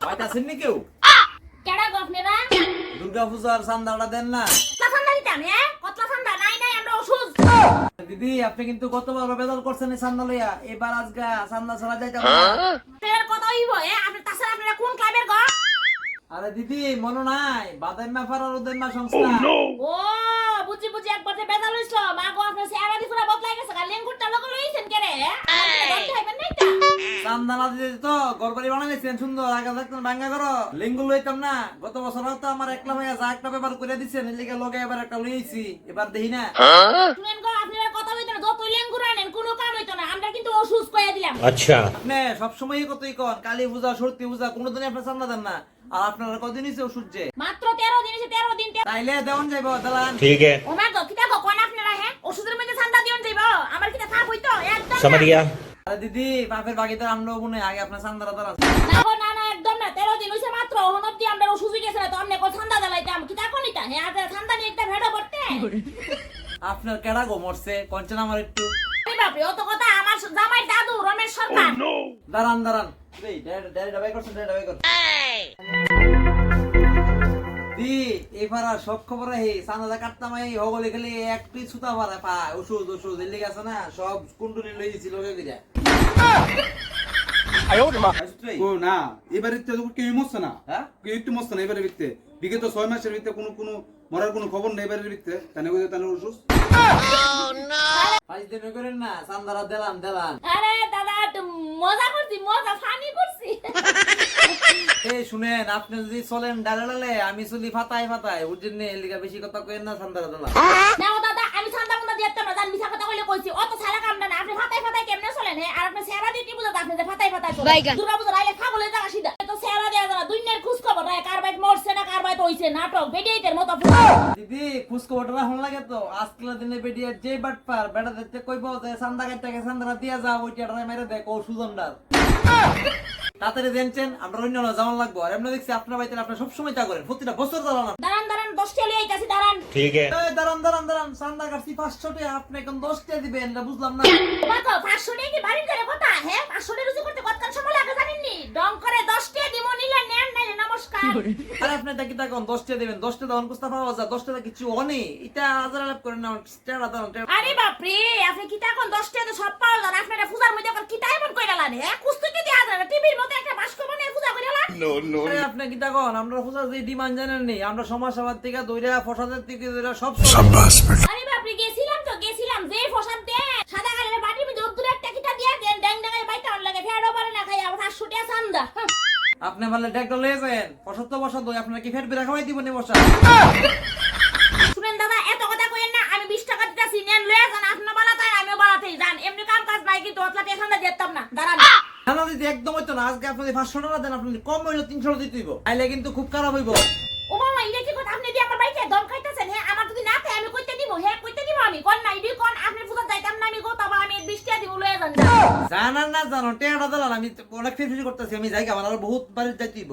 বাড়িতে আছেন নি কেউ কেডা দুর্গা পূজার চান্দাটা দেন না। ঠান্ডা দিতাম হ্যাঁ? কতলা ঠান্ডা নাই নাই আমরা ওষুধ দিদি আপনি কিন্তু গতবার বেদল করছেন এই চান্দা লইয়া এবার আজকে চান্দা ছাড়া যাইতে ফের কত হইব এ? আপনি তাছাড়া আপনারা কোন ক্লাবের গো? আরে দিদি মনে নাই? বাদাইমা ফারার উদ্দাইমা সংস্থা। ও! বুঝি বুঝি একবার যে বেজাল হইছ মা গো আপনার চেহারা বদলাই গেছে। গা লেঙ্গুরটা লগে লইছেন কে রে? হ্যাঁ? তো বানাইছেন সুন্দর। আগে দেখতেন ভাঙ্গা করো লিঙ্গু লইতাম না। গত বছর তো আমার একলা যা একটা ব্যাপার করে দিছেন লগে এবার একটা লইছি এবার দেখি না। হ্যাঁ? শুনেন গো কথা হইতো না। যত লিঙ্গু রানেন কোনো কাম হইতো না। আমরা কিন্তু অসুস্থ কইয়া দিলাম। আচ্ছা। আপনি সব সময় কতই কালী পূজা সরস্বতী পূজা কোনোদিন আপনি চান্দা দেন না। আর আপনারা কদিন হইছে যে? তেরো দিন এসে তেরো দিন তাইলে দেওয়ান যাইব দালান। ঠিক হ্যাঁ? ওষুধের মধ্যে ঠান্ডা দিওন আমার কিতা খাপ হইতো? একদম দিদি বাপের বাকি তো আমরা মনে আগে আপনার চান্দারা দাঁড়া না না একদম না। তেরো দিন হইছে মাত্র ওহন অব্দি গেছে তো আমনে কো ঠান্ডা দালাইতাম? কিতা কোনিতা হ্যাঁ একটা ভেড়া করতে আপনার কেডা গো মরছে? কঞ্চনা আমার একটু। বাপরে অত কথা আমার জামাই দাদু রমেশ সরকার। দাঁড়ান দাঁড়ান। দি, এবার আর সব খবর হে চান্দা কাটতাম এই হগলে খালি একটি সুতা পারা পায় ওষুধ ওষুধ এর লিগে আছে না সব কুন্ডুলি লইছি লোকে গিরা ও না এবারে তো কেউ মরছে না। হ্যাঁ? কেউ একটু মরছে না এবারে ভিত্তে বিগত ছয় মাসের ভিত্তে কোনো কোনো মরার কোনো খবর নেই এবারের ভিত্তে তাহলে ওই তাহলে অসুস্থ পাঁচ দিন করেন না চান্দারা দিলাম দিলাম আরে দাদা মজা করছি মজা ফানি শুনেন আপনি যদি চলেন ডালে ডালে আমি চলি ফাতাই ফাতাই ওর জন্য এর লিগে বেশি কথা কইেন না চান্দারা দিলাম না ও দাদা আমি মুন্ডা দিয়ে না জান মিছা কথা কইলে কইছি। অত সারা কামটা না আপনি ফাতাই ফাতাই কেমনে চলেন হ্যাঁ আর আপনি সেরা দিয়ে কি বুঝাতে আপনি যে ফাতাই ফাতাই চলেন? দুর্গা পূজা আইলে জায়গা সিধা তো সেরা দেয়া যারা দুনিয়ার খোঁজ খবর রায় কার বাইত মরছে না কার বাইত হইছে নাটক বেডিয়েটের মতো দিদি খুশকো ওটা হন লাগে তো। আজকের দিনে যে বাট পার বেটা দেখতে কইব যে চান্দা কাটটাকে চান্দারা দিয়া যাও ওইটা মেরে দেখ ও সুজনদার তাড়াতাড়ি দেনছেন আমরা অন্য জামান লাগবো। আর দেখছি আপনার বাড়িতে আপনার সবসময় তা করেন। প্রতিটা বছর দাঁড়ান দাঁড়ান দাঁড়ান দশটা আইতাছি দাঁড়ান। ঠিক আছে। দাঁড়ান দাঁড়ান দাঁড়ান। সান্দা আপনি এখন দিবেন বুঝলাম না। বাবা পাঁচশো নিয়ে কি কথা? হ্যাঁ রুজু করতে কতক্ষণ সময় লাগে জানেন নি ডং করে দিমো নেন নমস্কার। আরে আপনি তাকে দেখুন দশটা দিবেন দশটা দাম কুস্তা পাওয়া যায় কিছু অনে এটা হাজার লাভ করেন না স্টার আদান আরে বাপ রে আপনি কি তা এখন দশটা সব পাওয়া যায় আপনারা পূজার মধ্যে কি তা এমন কইরা হ্যাঁ আপনি কি তখন আমরা পূজা যে ডিমান্ড জানেন নি আমরা সমাজ সভার থেকে দইরা ফসাদের থেকে দইরা সব আরে বাপরে গেছিলাম তো গেছিলাম যে ফসাদ। দে সাদা কালারের বাটির মধ্যে দূরে একটা কিটা দিয়া দেন ড্যাং ড্যাঙ্গাই বাইটা অন লাগে ফেরো পারে না খাই আবার পাঁচশো টাকা চান্দা। আপনি বলে ডেকটা লয়ে যাবেন ফসল তো বসা দই আপনার কি ফের বেরা খাওয়াই দিব নি বসা শুনেন দাদা এত কথা কইেন না আমি বিশ টাকা দিতেছি নেন লয়ে যান আপনার বালাতাই আমিও বালাতেই যান। এমনি কাম কাজ নাই কিন্তু অতলা টেকা ঠান্ডা দিতাম না। দাঁড়ান। না দিদি একদম হইতো না আজকে আপনি পাঁচশো টাকা দেন আপনি কম হইল তিনশো টাকা দিতে হইব। আইলে কিন্তু খুব খারাপ হইব। ও মামা ইলে কি কথা? আপনি দিয়ে আমার বাড়িতে দম খাইতেছেন হ্যাঁ আমার যদি না থাকে আমি কইতে দিব হ্যাঁ কইতে দিব আমি? কোন নাই দি কোন আপনি পূজা যাইতাম না আমি গো তবে আমি বিশ টাকা দিব লয়ে যান যান। জানান না জানো টেয়াটা দিলাম আমি অনেক ফিরি করতেছি আমি যাই আমার আরও বহুত বাড়ি যাইতে হইব।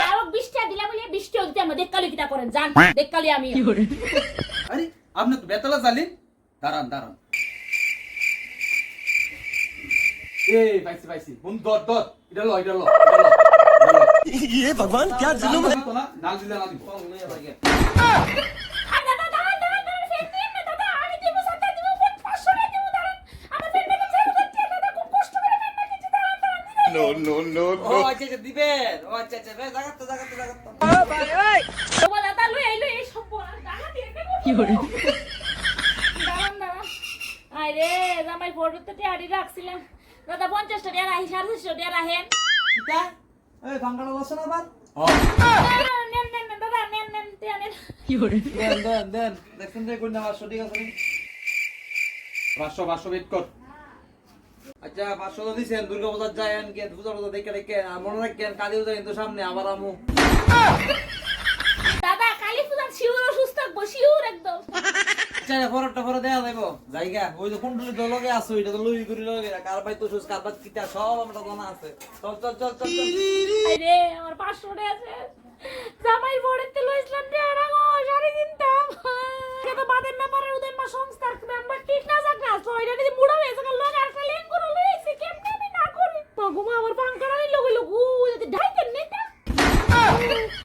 যাই হোক বিশ বলে বিশ টাকা আমি দেখকালি কিটা করেন যান দেখকালি আমি। আরে আপনি তো বেতলা জালি দাঁড়ান দাঁড়ান। এই পাইছি পাইছি বন্ধু দর দর এটা লো এটা লো এটা লো, এটা লো। ये भगवान क्या নাল দিত না, নাল দিলে না দিব আর দাদা দাঁড়ান দাঁড়ান দাঁড়ান ফের দিন না দাদা আমি দিব সাথে দিব কোন পাঁচশো টাকা দিব দাঁড়ান আমার ফের বেতন ছেড়ে দিচ্ছে দাদা খুব কষ্ট করে ফের না কিছু দাঁড়ান দাঁড়ান দিবেন। नो नो नो ও আচ্ছা আচ্ছা দিবেন ও আচ্ছা আচ্ছা বেশ জাগাতো জাগাতো জাগাতো ও দাদা লই আইলো এই সব বলার দাঁড়া দিয়ে কি করে দাঁড়ান দাঁড়ান আরে জামাই ফটোতে টিয়ারি রাখছিলাম দাদা পঞ্চাশটা টিয়া রাখি সাড়ে চারশো টিয়া রাখেন কিতা এই বসো না আবার নেন নেন নেন দাদা নেন নেন টিয়া নেন। দেন দেন দেন। দেখছেন যে কোন আমার সঠিক আছে নি? পাঁচশো পাঁচশো বেট কর। আচ্ছা পাঁচশো তো দিছেন দুর্গা পূজার যায়েন কে পূজা পূজা দেখে দেখে আর মনে রাখেন কালী পূজা কিন্তু সামনে আবার আমু। দাদা কালী পূজার শিউর অসুস্থ থাকব শিউর একদম। আচ্ছা পরটা পরে দেয়া ওই তো লগে আছে, ওইটা তো লই করি লগে, কার বাই তো সুস, কার বাই কিটা সব আমরা জানা আছে। চল চল চল চল আরে আমার পাঁচশো টাকা আছে। জামাই পড়েতে লইছিলাম টিয়ারা গো, শাড়ি কিনতাম এটা বাদের ব্যাপারে ওদের মা সংস্থার